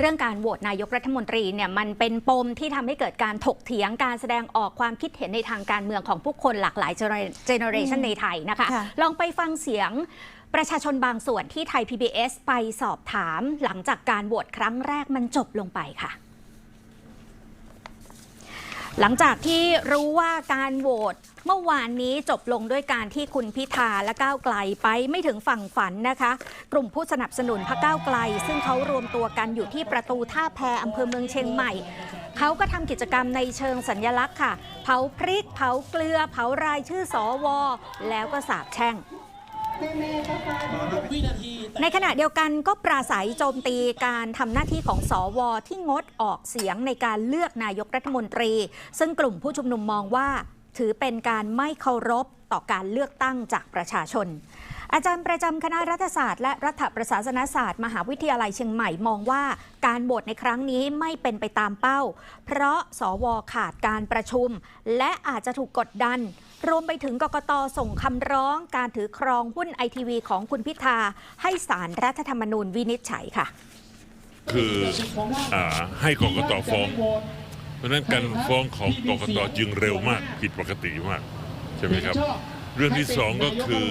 เรื่องการโหวตนายกรัฐมนตรีเนี่ยมันเป็นปมที่ทำให้เกิดการถกเถียงการแสดงออกความคิดเห็นในทางการเมืองของผู้คนหลากหลายเจเนอเรชันในไทยนะคะค่ะลองไปฟังเสียงประชาชนบางส่วนที่ไทย PBS ไปสอบถามหลังจากการโหวตครั้งแรกมันจบลงไปค่ะหลังจากที่รู้ว่าการโหวต เมื่อวานนี้จบลงด้วยการที่คุณพิธาและก้าวไกลไปไม่ถึงฝั่งฝันนะคะ กลุ่มผู้สนับสนุนพรรคก้าวไกล ซึ่งเขารวมตัวกันอยู่ที่ประตูท่าแพอำเภอเมืองเชียงใหม่เขาก็ทำกิจกรรมในเชิงสัญลักษณ์ค่ะ เผาพริก เผาเกลือ เผารายชื่อสอวอแล้วก็สาบแช่งในขณะเดียวกันก็ปราศัยโจมตีการทำหน้าที่ของสอวอที่งดออกเสียงในการเลือกนายกรัฐมนตรี ซึ่งกลุ่มผู้ชุมนุมมองว่า ถือเป็นการไม่เคารพต่อการเลือกตั้งจากประชาชน อาจารย์ประจำคณะรัฐศาสตร์ และรัฐประศาสนศาสตร์ มหาวิทยาลัยเชียงใหม่มองว่าการโหวตในครั้งนี้ไม่เป็นไปตามเป้า เพราะสวขาดการประชุม และอาจจะถูกกดดัน รวมไปถึงกกตส่งคำร้องการถือครองหุ้นไอทีวีของคุณพิธาให้สารรัฐธรรมนูญวินิจฉัยค่ะ คืออให้กกตฟ้อง เพราะฉะนั้นการฟ้องของกกตจึงเร็วมากผิดปกติมาก ใช่ไหมครับ เรื่องที่สองก็คือ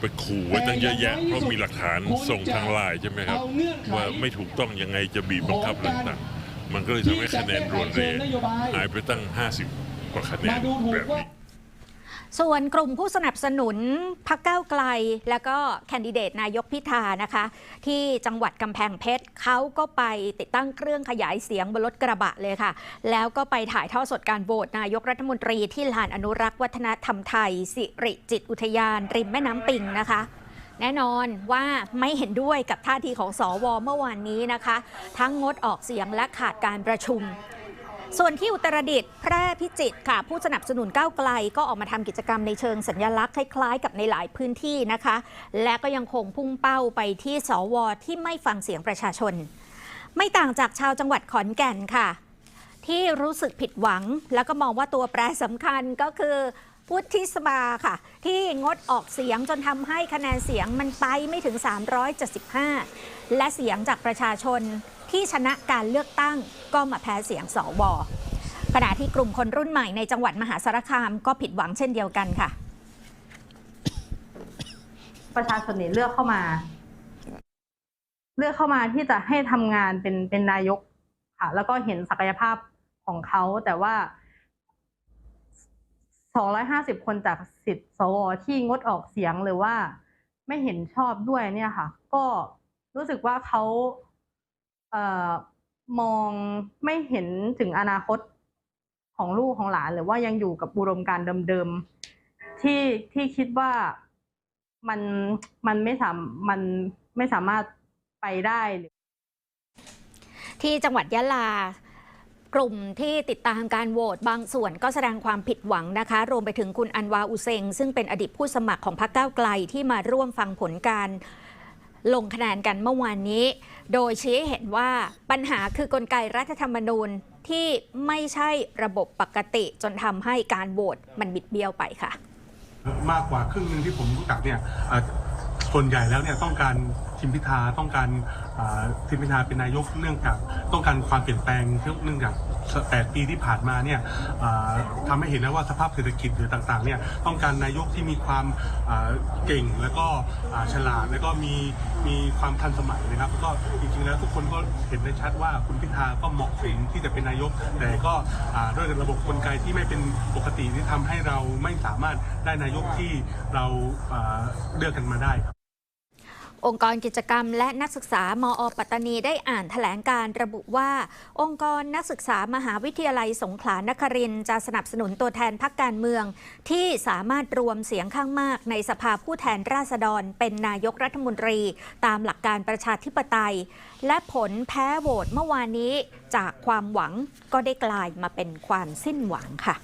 ไปขู่ไว้ตั้งเยอะแยะเพราะมีหลักฐานส่งทางไลน์ใช่ไหมครับ ว่าไม่ถูกต้องยังไงจะบีบบังคับต่างๆมันก็เลยทำให้คะแนนรวนเรหายไปตั้ง 50 กว่าคะแนนแบบนี้ ส่วนกลุ่มผู้สนับสนุนพักเก้าไกล แล้วก็แคนดิเดตนายกพิธานะคะ ที่จังหวัดกำแพงเพชรเขาก็ไปติดตั้งเครื่องขยายเสียงบนรถกระบะเลยค่ะ แล้วก็ไปถ่ายทอดสดการโหวตนายกรัฐมนตรีที่ลานอนุรักษ์วัฒนธรรมไทย สิริจิตอุทยาน ริมแม่น้ำปิงนะคะแน่นอนว่าไม่เห็นด้วยกับท่าทีของสอวเมื่อวานนี้นะคะ ทั้งงดออกเสียงและขาดการประชุม ส่วนที่อุตรดิตถ์แพร่พิจิตรค่ะ ผู้สนับสนุนก้าวไกล ก็ออกมาทำกิจกรรมในเชิงสัญญลักษณ์คล้ายๆ กับในหลายพื้นที่นะคะ และก็ยังคงพุ่งเป้าไปที่สวที่ไม่ฟังเสียงประชาชน ไม่ต่างจากชาวจังหวัดขอนแก่นค่ะ ที่รู้สึกผิดหวัง แล้วก็มองว่าตัวแปรสำคัญก็คือ พุทธิสภาค่ะ ที่งดออกเสียงจนทำให้คะแนนเสียงมันไปไม่ถึง 375 และเสียงจากประชาชนที่ชนะการเลือกตั้งก็มาแพ้เสียงสวขณะที่กลุ่มคนรุ่นใหม่ในจังหวัดมหาสารคามก็ผิดหวังเช่นเดียวกันค่ะ ประชาชนเนี่ยเลือกเข้ามา เลือกเข้ามาที่จะให้ทำงานเป็นเป็นนายกค่ะ แล้วก็เห็นศักยภาพของเขาแต่ว่า 250 คนจากสิทธิ์สวที่งดออกเสียงหรือว่า ไม่เห็นชอบด้วยเนี่ยค่ะ ก็รู้สึกว่าเขาเอ่อมองไม่เห็นถึงอนาคตของลูกของหลาน หรือว่ายังอยู่กับอุดมการเดิมๆที่ที่คิดว่ามันมันไม่สามมันไม่สามารถไปได้หรือที่จังหวัดยะลา กลุ่มที่ติดตามการโหวตบางส่วนก็แสดงความผิดหวังนะคะ รวมไปถึงคุณอันวาอุเซง ซึ่งเป็นอดีตผู้สมัครของพรรคก้าวไกลที่มาร่วมฟังผลการลงคะแนนกันเมื่อวานนี้ โดยชี้ให้เห็นว่าปัญหาคือกลไกรัฐธรรมนูญที่ไม่ใช่ระบบปกติจนทำให้การโหวตมันบิดเบี้ยวไปค่ะ มากกว่าครึ่งหนึ่งที่ผมรู้จักเนี่ย ส่วนใหญ่แล้วเนี่ยต้องการทิมพิธาต้องการทิมพิธาเป็นนายกเนื่องจากต้องการความเปลี่ยนแปลงเนื่องจากแปดปีที่ผ่านมาเนี่ยทำให้เห็นแล้วว่าสภาพเศรษฐกิจหรือต่างๆเนี่ยต้องการนายกที่มีความเก่งแล้วก็ฉลาดแล้วก็มีมีความทันสมัยนะครับแล้วก็จริงๆแล้วทุกคนก็เห็นได้ชัดว่าคุณพิธาก็เหมาะสมที่จะเป็นนายก แต่ก็ด้วยระบบกลไกที่ไม่เป็นปกติที่ทำให้เราไม่สามารถได้นายกที่เราอ่าเลือกกันมาได้ครับ องค์กรกิจกรรมและนักศึกษามอปัตตานีได้อ่านแถลงการระบุว่า องค์กรนักศึกษามหาวิทยาลัยสงขลานครินจะสนับสนุนตัวแทนพักการเมือง ที่สามารถรวมเสียงข้างมากในสภาผู้แทนราษฎร เป็นนายกรัฐมนตรี ตามหลักการประชาธิปไตย และผลแพ้โหวตเมื่อวานนี้จากความหวังก็ได้กลายมาเป็นความสิ้นหวังค่ะ